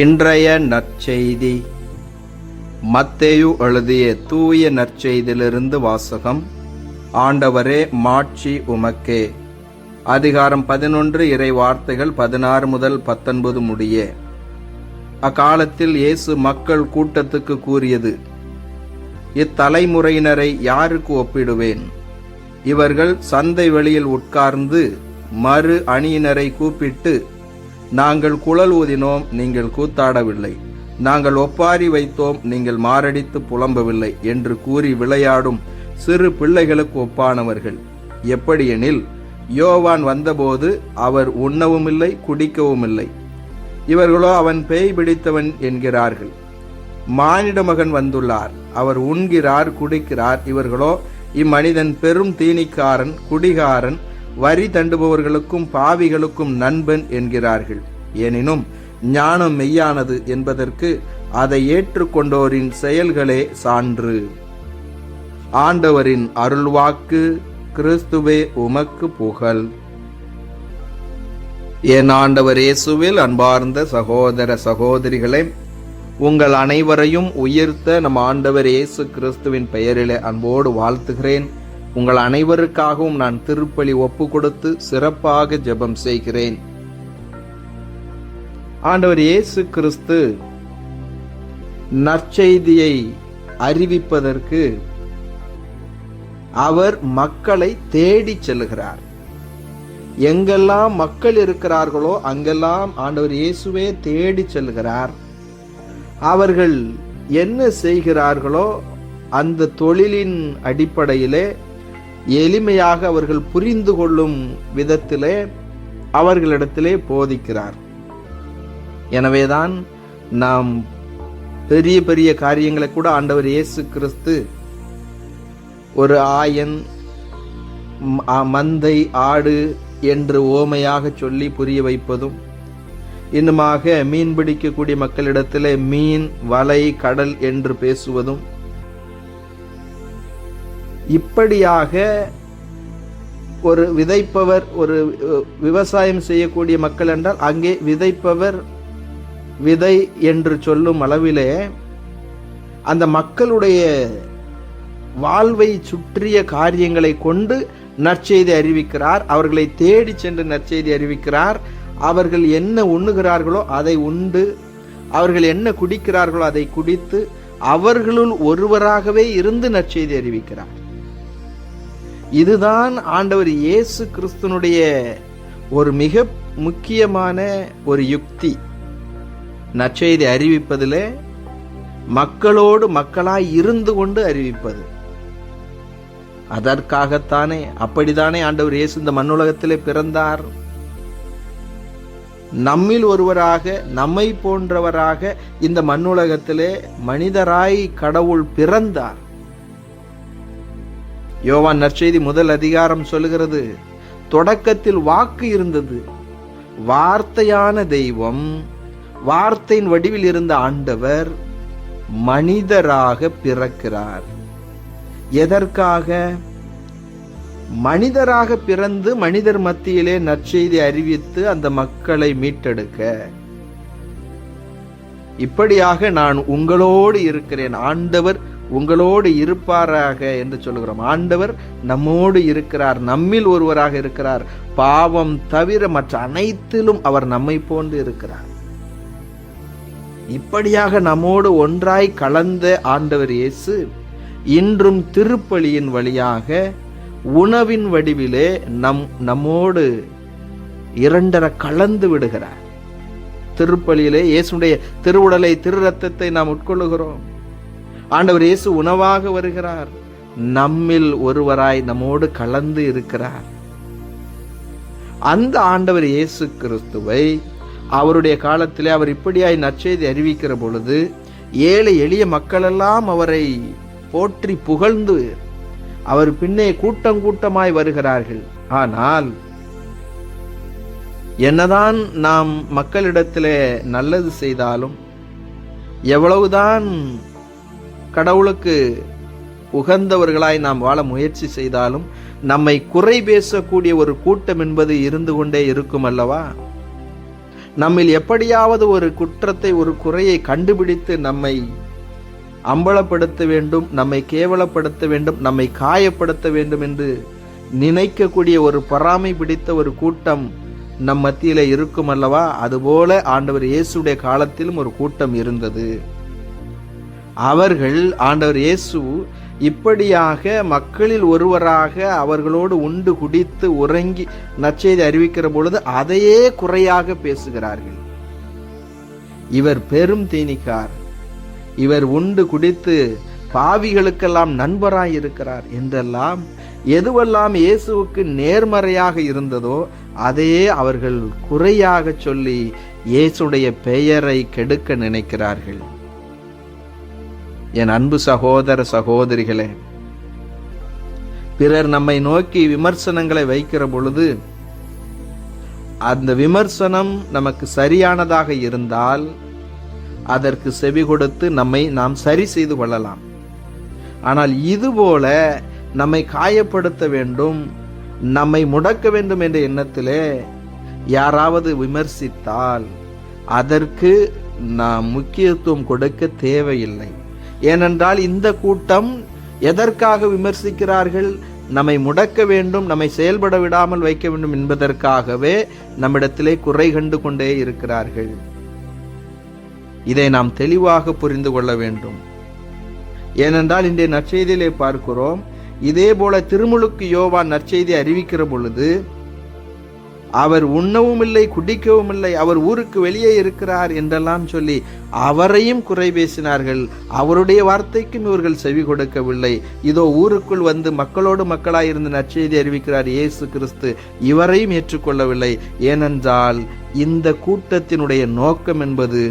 இன்றைய நற்செய்தி. மத்தேயு எழுதிய தூய நற்செய்தியிலிருந்து வாசகம் ஆண்டவரே மாட்சி உமக்கே. அதிகாரம் பதினொன்று இறை வார்த்தைகள் பதினாறு முதல் பத்தொன்பது முடிய. அக்காலத்தில் இயேசு மக்கள் கூட்டத்துக்கு கூறியது இத்தலைமுறையினரை யாருக்கு ஒப்பிடுவேன்? இவர்கள் சந்தை வெளியில் உட்கார்ந்து மறு அணியினரை கூப்பிட்டு நாங்கள் குழல் ஊதினோம் நீங்கள் கூத்தாடவில்லை. நாங்கள் ஒப்பாரி வைத்தோம் நீங்கள் மாரடித்து புலம்பவில்லை என்று கூறி விளையாடும் சிறு பிள்ளைகளுக்கு ஒப்பானவர்கள். எப்படியெனில் யோவான் வந்தபோது அவர் உண்ணவும் இல்லை குடிக்கவும் இல்லை இவர்களோ அவன் பேய் பிடித்தவன் என்கிறார்கள். மானிட மகன் வந்துள்ளார் அவர் உண்கிறார் குடிக்கிறார். இவர்களோ இம்மனிதன் பெரும் தீனிக்காரன் குடிகாரன் வரி தண்டுபவர்களுக்கும் பாவிகளுக்கும் நண்பன் என்கிறார்கள். எனினும் ஞானம் மெய்யானது என்பதற்கு அதை ஏற்றுக்கொண்டோரின் செயல்களே சான்று. ஆண்டவரின் அருள்வாக்கு கிறிஸ்துவே உமக்கு புகழ். என் ஆண்டவர் இயேசுவில் அன்பார்ந்த சகோதர சகோதரிகளே உங்கள் அனைவரையும் உயர்த்த நம் ஆண்டவர் இயேசு கிறிஸ்துவின் பெயரிலே அன்போடு வாழ்த்துகிறேன். உங்கள் அனைவருக்காகவும் நான் திருப்பலி ஒப்பு கொடுத்து சிறப்பாக ஜெபம் செய்கிறேன். ஆண்டவர் இயேசு கிறிஸ்து நற்செய்தியை அறிவிப்பதற்கு அவர் மக்களை தேடி செல்கிறார். எங்கெல்லாம் மக்கள் இருக்கிறார்களோ அங்கெல்லாம் ஆண்டவர் இயேசுவே தேடி செல்கிறார். அவர்கள் என்ன செய்கிறார்களோ அந்த தொழிலின் அடிப்படையிலே எளிமையாக அவர்கள் புரிந்து கொள்ளும் விதத்திலே அவர்களிடத்திலே போதிக்கிறார். எனவேதான் நாம் பெரிய பெரிய காரியங்களை கூட ஆண்டவர் இயேசு கிறிஸ்து ஒரு ஆயன் ம- மந்தை ஆடு என்று ஓமையாக சொல்லி புரிய வைப்பதும் இன்னுமாக மீன் பிடிக்கக்கூடிய மக்களிடத்தில் மீன் வலை கடல் என்று பேசுவதும் இப்படியாக ஒரு விதைப்பவர் ஒரு விவசாயம் செய்யக்கூடிய மக்கள் என்றால் அங்கே விதைப்பவர் விதை என்று சொல்லும் அளவிலே அந்த மக்களுடைய வாழ்வை சுற்றிய காரியங்களை கொண்டு நற்செய்தி அறிவிக்கிறார். அவர்களை தேடி சென்று நற்செய்தி அறிவிக்கிறார். அவர்கள் என்ன உண்ணுகிறார்களோ அதை உண்டு. அவர்கள் என்ன குடிக்கிறார்களோ அதை குடித்து அவர்களுள் ஒருவராகவே இருந்து நற்செய்தி அறிவிக்கிறார். இதுதான் ஆண்டவர் இயேசு கிறிஸ்துனுடைய ஒரு மிக முக்கியமான ஒரு யுக்தி. நற்செய்தி அறிவிப்பதிலே மக்களோடு மக்களாய் இருந்து கொண்டு அறிவிப்பது. அதற்காகத்தானே அப்படித்தானே ஆண்டவர் இயேசு இந்த மண்ணுலகத்திலே பிறந்தார். நம்மில் ஒருவராக நம்மை போன்றவராக இந்த மண்ணுலகத்திலே மனிதராய் கடவுள் பிறந்தார். யோவான் நற்செய்தி முதல் அதிகாரம் சொல்லுகிறது தொடக்கத்தில் வாக்கு இருந்தது. வார்த்தையான தெய்வம் வார்த்தையின் வடிவில் இருந்த ஆண்டவர் மனிதராக பிறக்கிறார். எதற்காக? மனிதராக பிறந்து மனிதர் மத்தியிலே நற்செய்தி அறிவித்து அந்த மக்களை மீட்டெடுக்க. இப்படியாக நான் உங்களோடு இருக்கிறேன். ஆண்டவர் உங்களோடு இருப்பாராக என்று சொல்லுகிறோம். ஆண்டவர் நம்மோடு இருக்கிறார். நம்மில் ஒருவராக இருக்கிறார். பாவம் தவிர மற்ற அனைத்திலும் அவர் நம்மை போன்று இருக்கிறார். இப்படியாக நம்மோடு ஒன்றாய் கலந்த ஆண்டவர் இயேசு இன்றும் திருப்பலியின் வழியாக உணவின் வடிவிலே நம் நம்மோடு இரண்டர கலந்து விடுகிறார். திருப்பலியிலே இயேசுடைய திருவுடலை திரு ரத்தத்தை நாம் உட்கொள்ளுகிறோம். ஆண்டவர் இயேசு உணவாக வருகிறார். நம்மில் ஒருவராய் நம்மோடு கலந்து இருக்கிறார். அந்த ஆண்டவர் இயேசு கிறிஸ்துவை அவருடைய காலத்தில் அவர் இப்படியாய் நற்செய்தி அறிவிக்கிற பொழுது ஏழை எளிய மக்களெல்லாம் அவரை போற்றி புகழ்ந்து அவர் பின்னே கூட்டம் கூட்டமாய் வருகிறார்கள். ஆனால் என்னதான் நாம் மக்களிடத்தில் நல்லது செய்தாலும் எவ்வளவுதான் கடவுளுக்கு உகந்தவர்களாய் நாம் வாழ முயற்சி செய்தாலும் நம்மை குறை பேசக்கூடிய ஒரு கூட்டம் என்பது இருந்து கொண்டே இருக்கும் அல்லவா? நம்மில் எப்படியாவது ஒரு குற்றத்தை ஒரு குறையை கண்டுபிடித்து நம்மை அம்பலப்படுத்த வேண்டும் நம்மை கேவலப்படுத்த வேண்டும் நம்மை காயப்படுத்த வேண்டும் என்று நினைக்கக்கூடிய ஒரு பொறாமை பிடித்த ஒரு கூட்டம் நம் மத்தியில் இருக்கும் அல்லவா? அதுபோல ஆண்டவர் இயேசுடைய காலத்திலும் ஒரு கூட்டம் இருந்தது. அவர்கள் ஆண்டவர் இயேசு இப்படியாக மக்களில் ஒருவராக அவர்களோடு உண்டு குடித்து உறங்கி நற்செய்தி அறிவிக்கிற பொழுது அதையே குறையாக பேசுகிறார்கள். இவர் பெரும் தீனிக்கார். இவர் உண்டு குடித்து பாவிகளுக்கெல்லாம் நண்பராய் இருக்கிறார் என்றெல்லாம் எதுவெல்லாம் இயேசுவுக்கு நேர்மறையாக இருந்ததோ அதையே அவர்கள் குறையாக சொல்லி இயேசுடைய பெயரை கெடுக்க நினைக்கிறார்கள். என் அன்பு சகோதர சகோதரிகளே பிறர் நம்மை நோக்கி விமர்சனங்களை வைக்கிற பொழுது அந்த விமர்சனம் நமக்கு சரியானதாக இருந்தால் அதற்கு செவி கொடுத்து நம்மை நாம் சரி செய்து கொள்ளலாம். ஆனால் இதுபோல நம்மை காயப்படுத்த வேண்டும் நம்மை முடக்க வேண்டும் என்ற எண்ணத்திலே யாராவது விமர்சித்தால் அதற்கு நாம் முக்கியத்துவம் கொடுக்க தேவையில்லை. ஏனென்றால் இந்த கூட்டம் எதற்காக விமர்சிக்கிறார்கள்? நம்மை முடக்க வேண்டும் நம்மை செயல்பட விடாமல் வைக்க வேண்டும் என்பதற்காகவே நம்மிடத்திலே குறை கண்டு கொண்டே இருக்கிறார்கள். இதை நாம் தெளிவாக புரிந்து கொள்ள வேண்டும். ஏனென்றால் இன்றைய நற்செய்தியிலே பார்க்கிறோம் இதே போல திருமுழுக்கு யோவான் நற்செய்தி அறிவிக்கிற பொழுது அவர் உண்ணவும் இல்லை குடிக்கவும் இல்லை அவர் ஊருக்கு வெளியே இருக்கிறார் என்றெல்லாம் சொல்லி அவரையும் குறை பேசினார்கள். அவருடைய வார்த்தைக்கும் இவர்கள் செவி கொடுக்கவில்லை. இதோ ஊருக்குள் வந்து மக்களோடு மக்களாக இருந்து நற்செய்தி அறிவிக்கிறார் இயேசு கிறிஸ்து. இவரையும் ஏற்றுக்கொள்ளவில்லை. ஏனென்றால் இந்த கூட்டத்தினுடைய நோக்கம் என்பது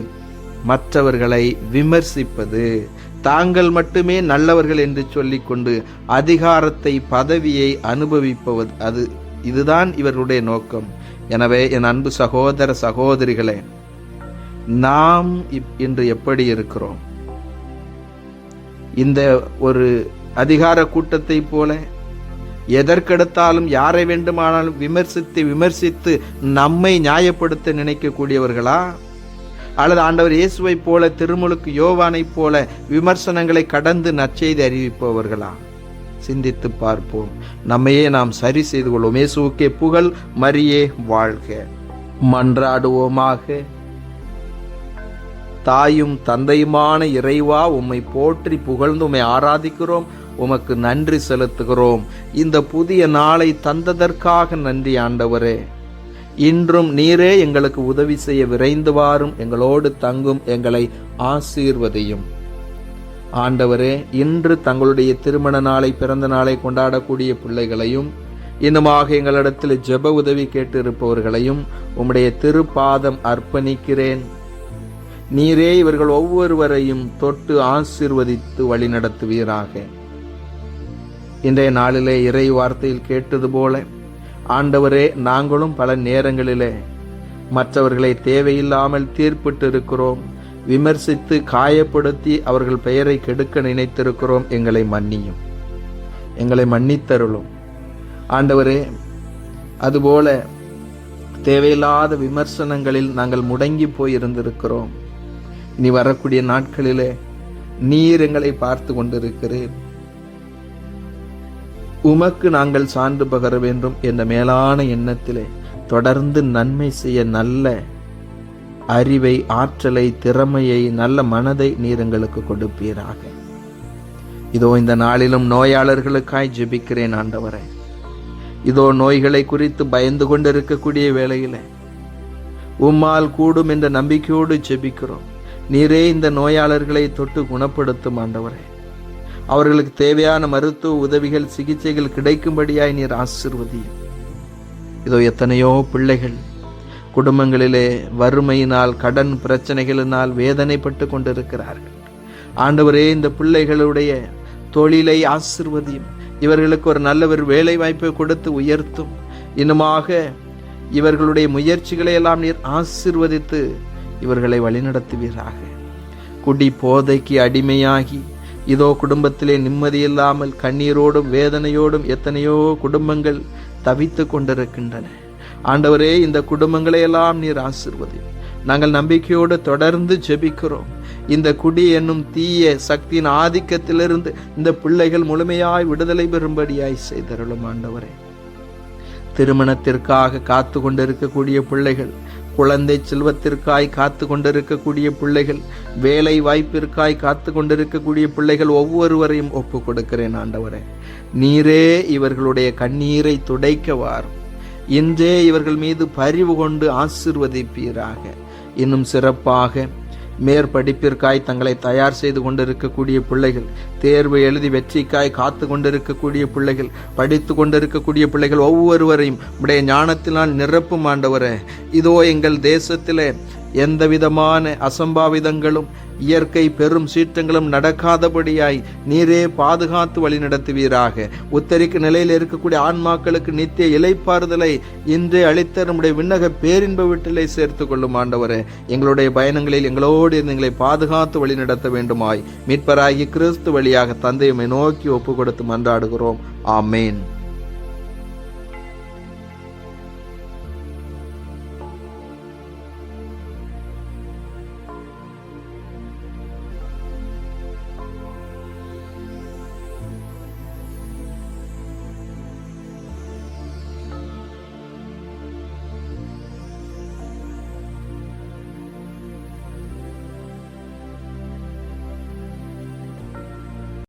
மற்றவர்களை விமர்சிப்பது. தாங்கள் மட்டுமே நல்லவர்கள் என்று சொல்லிக்கொண்டு அதிகாரத்தை பதவியை அனுபவிப்பது அது. இதுதான் இவர்களுடைய நோக்கம். எனவே என் அன்பு சகோதர சகோதரிகளே நாம் இப்- இன்று எப்படி இருக்கிறோம்? இந்த ஒரு அதிகார கூட்டத்தை போல எதற்கெடுத்தாலும் யாரை வேண்டுமானாலும் விமர்சித்து விமர்சித்து நம்மை நியாயப்படுத்த நினைக்கக்கூடியவர்களா? அல்லது ஆண்டவர் இயேசுவை போல திருமுழுக்கு யோவானைப் போல விமர்சனங்களை கடந்து நற்செய்தி அறிவிப்பவர்களா? சிந்தித்து பார்ப்போம். நம்மையே நாம் சரி செய்து கொள்வோம். இயேசுக்கே புகழ் மரியே வாழ்க. மன்றாடுவோமாக. தாயும் தந்தையுமான இறைவா உம்மை போற்றி புகழ்ந்து உம்மை ஆராதிக்கிறோம். உமக்கு நன்றி செலுத்துகிறோம். இந்த புதிய நாளை தந்ததற்காக நன்றி ஆண்டவரே. இன்றும் நீரே எங்களுக்கு உதவி செய்ய விரைந்து வாரும். எங்களோடு தங்கும் எங்களை ஆசீர்வதையும். ஆண்டவரே இன்று தங்களுடைய திருமண நாளை பிறந்த நாளை கொண்டாடக்கூடிய பிள்ளைகளையும் இன்னுமாக எங்களிடத்தில் ஜெப உதவி கேட்டு இருப்பவர்களையும் உம்முடைய திருப்பாதம் அர்ப்பணிக்கிறேன். நீரே இவர்கள் ஒவ்வொருவரையும் தொட்டு ஆசிர்வதித்து வழிநடத்துவீராக. இன்றைய நாளிலே இறை வார்த்தையில் கேட்டது போல ஆண்டவரே நாங்களும் பல நேரங்களிலே மற்றவர்களை தேவையில்லாமல் தீர்ப்பிட்டு இருக்கிறோம் விமர்சித்து காயப்படுத்தி அவர்கள் பெயரை கெடுக்க நினைத்திருக்கிறோம் எங்களை மன்னியும். எங்களை மன்னித்தருளும். ஆண்டவரே அதுபோல தேவையில்லாத விமர்சனங்களில் நாங்கள் முடங்கி போய் இருந்திருக்கிறோம். இனி வரக்கூடிய நாட்களிலே நீர் எங்களை பார்த்து கொண்டிருக்கிறேன் உமக்கு நாங்கள் சான்று பகர வேண்டும் என்ற மேலான எண்ணத்திலே தொடர்ந்து நன்மை செய்ய நல்ல அறிவை ஆற்றலை திறமையை நல்ல மனதை நீர் எங்களுக்கு கொடுப்பீராக. இதோ இந்த நாளிலும் நோயாளர்களுக்காய் ஜெபிக்கிறேன் ஆண்டவரே. இதோ நோய்களை குறித்து பயந்து கொண்டிருக்கக்கூடிய வேளையில உம்மால் கூடும் என்ற நம்பிக்கையோடு ஜெபிக்கிறோம். நீரே இந்த நோயாளர்களை தொட்டு குணப்படுத்தும் ஆண்டவரே. அவர்களுக்கு தேவையான மருத்துவ உதவிகள் சிகிச்சைகள் கிடைக்கும்படியாய் நீர் ஆசிர்வதியும். இதோ எத்தனையோ பிள்ளைகள் குடும்பங்களிலே வறுமையினால் கடன் பிரச்சனைகளினால் வேதனைப்பட்டு கொண்டிருக்கிறார்கள். ஆண்டவரே இந்த பிள்ளைகளுடைய தொழிலை ஆசிர்வதியும். இவர்களுக்கு ஒரு நல்ல ஒரு வேலை வாய்ப்பை கொடுத்து உயர்த்தும். இன்னுமாக இவர்களுடைய முயற்சிகளை எல்லாம் நீர் ஆசிர்வதித்து இவர்களை வழிநடத்துவீராக. குடி போதைக்கு அடிமையாகி இதோ குடும்பத்திலே நிம்மதியில்லாமல் கண்ணீரோடும் வேதனையோடும் எத்தனையோ குடும்பங்கள் தவித்து கொண்டிருக்கின்றன. ஆண்டவரே இந்த குடும்பங்களை எல்லாம் நீர் ஆசிர்வதி. நாங்கள் நம்பிக்கையோடு தொடர்ந்து ஜெபிக்கிறோம். இந்த குடி என்னும் தீய சக்தியின் ஆதிக்கத்திலிருந்து இந்த பிள்ளைகள் முழுமையாய் விடுதலை பெறும்படியாய் செய்தருளும் ஆண்டவரே. திருமணத்திற்காக காத்து கொண்டிருக்கக்கூடிய பிள்ளைகள் குழந்தை செல்வத்திற்காய் காத்து கொண்டிருக்கக்கூடிய பிள்ளைகள் வேலை வாய்ப்பிற்காய் காத்து கொண்டிருக்கக்கூடிய பிள்ளைகள் ஒவ்வொருவரையும் ஒப்பு கொடுக்கிறேன் ஆண்டவரே. நீரே இவர்களுடைய கண்ணீரை துடைக்கவார் இன்றே இவர்கள் மீது பரிவு கொண்டு ஆசிர்வதிப்பீராக. இன்னும் சிறப்பாக மேற்படிப்பிற்காய் தங்களை தயார் செய்து கொண்டிருக்கக்கூடிய பிள்ளைகள் தேர்வு எழுதி வெற்றிக்காய் காத்து கொண்டிருக்கக்கூடிய பிள்ளைகள் படித்து கொண்டிருக்கக்கூடிய பிள்ளைகள் ஒவ்வொருவரையும் உடைய ஞானத்தினால் நிரப்பும் ஆண்டவரே. இதோ எங்கள் தேசத்திலே எந்த விதமான அசம்பாவிதங்களும் இயற்கை பெரும் சீற்றங்களும் நடக்காதபடியாய் நீரே பாதுகாத்து வழி நடத்துவீராக. உத்தரிக்க நிலையில் இருக்கக்கூடிய ஆன்மாக்களுக்கு நித்திய இலைப்பாறுதலை இன்றே அளித்த நம்முடைய விண்ணக பேரின்ப வீட்டிலே சேர்த்து கொள்ளும் ஆண்டவரே. எங்களுடைய பயணங்களில் எங்களோடு இருந்து எங்களை பாதுகாத்து வழி நடத்த வேண்டுமாய். மீட்பராகி கிறிஸ்து வழியாக தந்தையுமை நோக்கி ஒப்பு கொடுத்து மன்றாடுகிறோம். ஆமேன்.